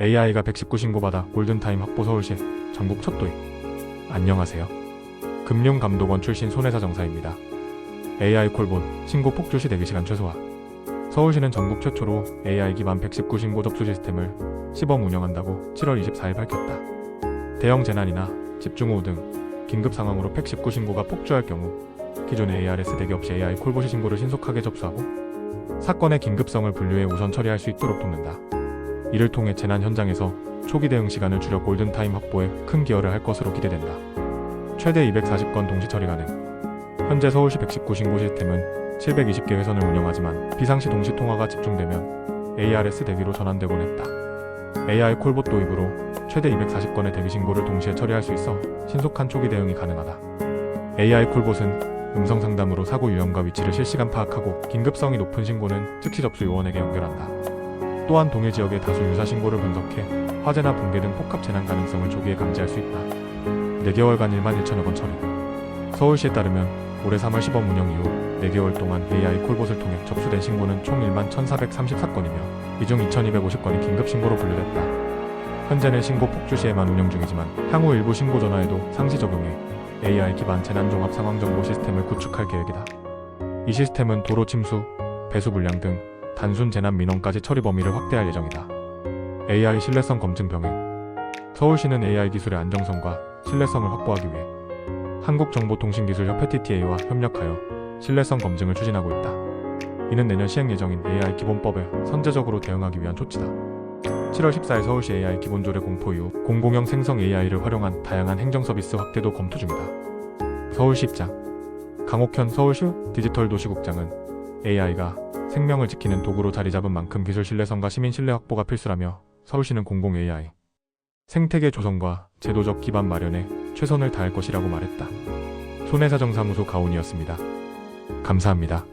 AI가 119 신고받아 골든타임 확보 서울시 전국 첫 도입. 안녕하세요. 금융감독원 출신 손해사 정사입니다. AI 콜봇 신고 폭주 시 대기시간 최소화. 서울시는 전국 최초로 AI 기반 119 신고 접수 시스템을 시범 운영한다고 7월 24일 밝혔다. 대형 재난이나 집중호우 등 긴급 상황으로 119 신고가 폭주할 경우 기존의 ARS 대기 없이 AI 콜봇이 신고를 신속하게 접수하고 사건의 긴급성을 분류해 우선 처리할 수 있도록 돕는다. 이를 통해 재난 현장에서 초기 대응 시간을 줄여 골든타임 확보에 큰 기여를 할 것으로 기대된다. 최대 240건 동시 처리 가능. 현재 서울시 119 신고 시스템은 720개 회선을 운영하지만 비상시 동시 통화가 집중되면 ARS 대기로 전환되곤 했다. AI 콜봇 도입으로 최대 240건의 대기 신고를 동시에 처리할 수 있어 신속한 초기 대응이 가능하다. AI 콜봇은 음성 상담으로 사고 유형과 위치를 실시간 파악하고 긴급성이 높은 신고는 즉시 접수 요원에게 연결한다. 또한 동일 지역의 다수 유사 신고를 분석해 화재나 붕괴 등 복합 재난 가능성을 조기에 감지할 수 있다. 4개월간 1만 1천여 건 처리. 서울시에 따르면 올해 3월 시범 운영 이후 4개월 동안 AI 콜봇을 통해 접수된 신고는 총 1만 1,434건이며 이 중 2,250건이 긴급 신고로 분류됐다. 현재는 신고 폭주 시에만 운영 중이지만 향후 일부 신고 전화에도 상시 적용해 AI 기반 재난 종합 상황 정보 시스템을 구축할 계획이다. 이 시스템은 도로 침수, 배수 불량 등 단순 재난 민원까지 처리 범위를 확대할 예정이다. AI 신뢰성 검증 병행 서울시는 AI 기술의 안정성과 신뢰성을 확보하기 위해 한국정보통신기술협회 TTA와 협력하여 신뢰성 검증을 추진하고 있다. 이는 내년 시행 예정인 AI 기본법에 선제적으로 대응하기 위한 조치다. 7월 14일 서울시 AI 기본조례 공포 이후 공공형 생성 AI를 활용한 다양한 행정 서비스 확대도 검토 중이다. 서울시 입장 강옥현 서울시 디지털 도시국장은 AI가 생명을 지키는 도구로 자리 잡은 만큼 기술 신뢰성과 시민 신뢰 확보가 필수라며 서울시는 공공 AI 생태계 조성과 제도적 기반 마련에 최선을 다할 것이라고 말했다. 손해사정사무소 가온이었습니다. 감사합니다.